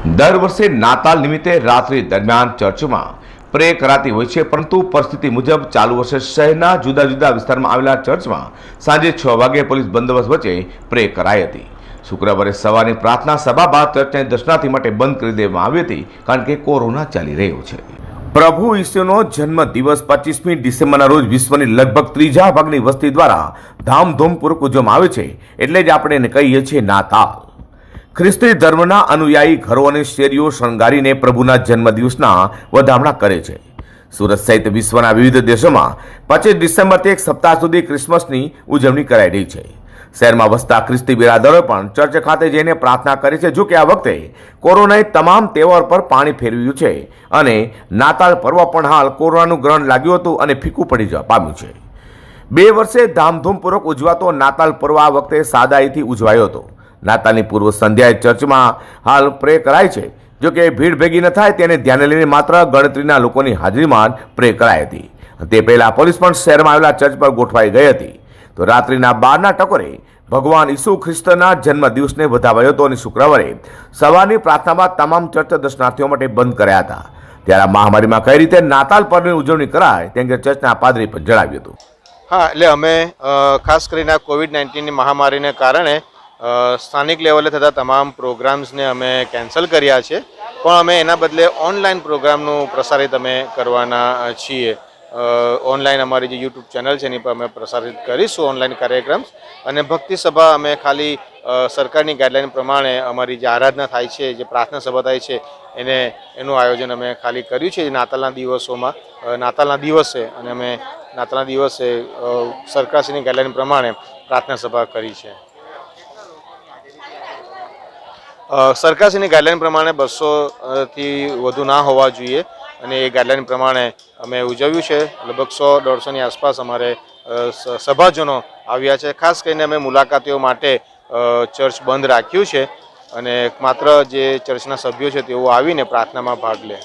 દર વર્ષે નાતાલ નિમિત્તે રાત્રિ દરમિયાન ચર્ચમાં પ્રે કરાતી હોય છે, પરંતુ પરિસ્થિતિ મુજબ ચાલુ વર્ષે શહેરના જુદા જુદા વિસ્તારમાં આવેલા ચર્ચમાં સાંજે છ વાગે પોલીસ બંદોબસ્ત વચ્ચે પ્રે કરાઈ હતી. શુક્રવારે સવારની પ્રાર્થના સભા બાદ ચર્ચને દર્શનાર્થી માટે બંધ કરી દેવામાં આવી હતી, કારણ કે કોરોના ચાલી રહ્યો છે. પ્રભુ ઈસુનો જન્મ દિવસ પચીસમી ડિસેમ્બરના રોજ વિશ્વની લગભગ ત્રીજા ભાગની વસ્તી દ્વારા ધામધૂમપૂર્વક ઉજવવામાં આવે છે, એટલે જ આપણે એને કહીએ છીએ નાતાલ. ખ્રિસ્તી ધર્મના અનુયાયી ઘરો અને શેરીઓ શણગારીને પ્રભુના જન્મદિવસના વધામણા કરે છે. સુરત સહિત વિશ્વના વિવિધ દેશોમાં પચીસ ડિસેમ્બરથી એક સપ્તાહ સુધી ક્રિસમસની ઉજવણી કરાઈ રહી છે. શહેરમાં વસતા ખ્રિસ્તી બિરાદરોએ પણ ચર્ચ ખાતે જઈને પ્રાર્થના કરી છે, જો કે આ વખતે કોરોનાએ તમામ તહેવાર પર પાણી ફેરવ્યું છે અને નાતાલ પર્વ પણ હાલ કોરોનાનું ગ્રહણ લાગ્યું હતું અને ફીકું પડી જવા પામ્યું છે. બે વર્ષે ધામધૂમપૂર્વક ઉજવાતો નાતાલ પર્વ આ વખતે સાદાઈથી ઉજવાયો હતો. નાતાલની પૂર્વ સંધ્યાએ ચર્ચમાં હાલ પ્રે કરાય છે. જો કે ભીડ ભેગી ન થાય તેને ધ્યાને લઈને માત્ર ગણતરીના લોકોની હાજરીમાં પ્રે કરાઈ હતી. તે પહેલાં પોલીસ પણ શહેરમાં આવેલા ચર્ચ પર ગોઠવાઈ ગઈ હતી. તો રાત્રિના બારના ટકોરે ભગવાન ઈસુ ખ્રિસ્તના જન્મ દિવસને વધાવાયો હતો અને શુક્રવારે સવારની પ્રાર્થનામાં તમામ ચર્ચ દર્શનાર્થીઓ માટે બંધ કર્યા હતા. ત્યારે આ મહામારીમાં કઈ રીતે નાતાલ પર્વની ઉજવણી કરાય તે અંગે ચર્ચના પાદરી પર જણાવ્યું હતું. હા, એટલે અમે ખાસ કરીને કોવિડ નાઇન્ટીનની મહામારીને કારણે સ્થાનિક લેવલે થતા તમામ પ્રોગ્રામ્સને અમે કેન્સલ કર્યા છે. પણ અમે એના બદલે ઓનલાઈન પ્રોગ્રામનું પ્રસારિત અમે કરવાના છીએ. ઓનલાઈન અમારી જે યુટ્યુબ ચેનલ છે એની પર અમે પ્રસારિત કરીશું ઓનલાઈન કાર્યક્રમ અને ભક્તિ સભા અમે ખાલી સરકારની ગાઈડલાઈન પ્રમાણે અમારી જે આરાધના થાય છે, જે પ્રાર્થના સભા થાય છે, એને, એનું આયોજન અમે ખાલી કર્યું છે. નાતાલના દિવસોમાં નાતાલના દિવસે અને અમે નાતાલના દિવસે સરકારશ્રીની ગાઈડલાઈન પ્રમાણે પ્રાર્થના સભા કરી છે. સરકારશ્રીની ગાઈડલાઈન પ્રમાણે બસોથી વધુ ના હોવા જોઈએ અને એ ગાઈડલાઈન પ્રમાણે અમે ઉજવ્યું છે. લગભગ સો દોઢસોની આસપાસ અમારે સભાજનો આવ્યા છે. ખાસ કરીને અમે મુલાકાતીઓ માટે ચર્ચ બંધ રાખ્યું છે અને માત્ર જે ચર્ચના સભ્યો છે તેઓ આવીને પ્રાર્થનામાં ભાગ લે.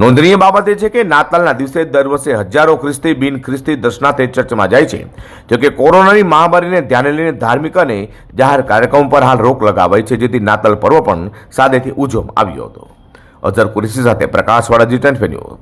નોંધનીય બાબત એ છે કે નાતાલના દિવસે દર વર્ષે હજારો ખ્રિસ્તી બિન ખ્રિસ્તી દર્શનાર્થે ચર્ચમાં જાય છે. જોકે કોરોનાની મહામારીને ધ્યાને લઈને ધાર્મિક અને જાહેર કાર્યક્રમો પર હાલ રોક લગાવાઈ છે, જેથી નાતાલ પર્વ પણ સાદેથી ઉજવવામાં આવ્યો હતો. અઝર કુરેશી સાથે પ્રકાશવાળા જી ટેન ન્યૂઝ.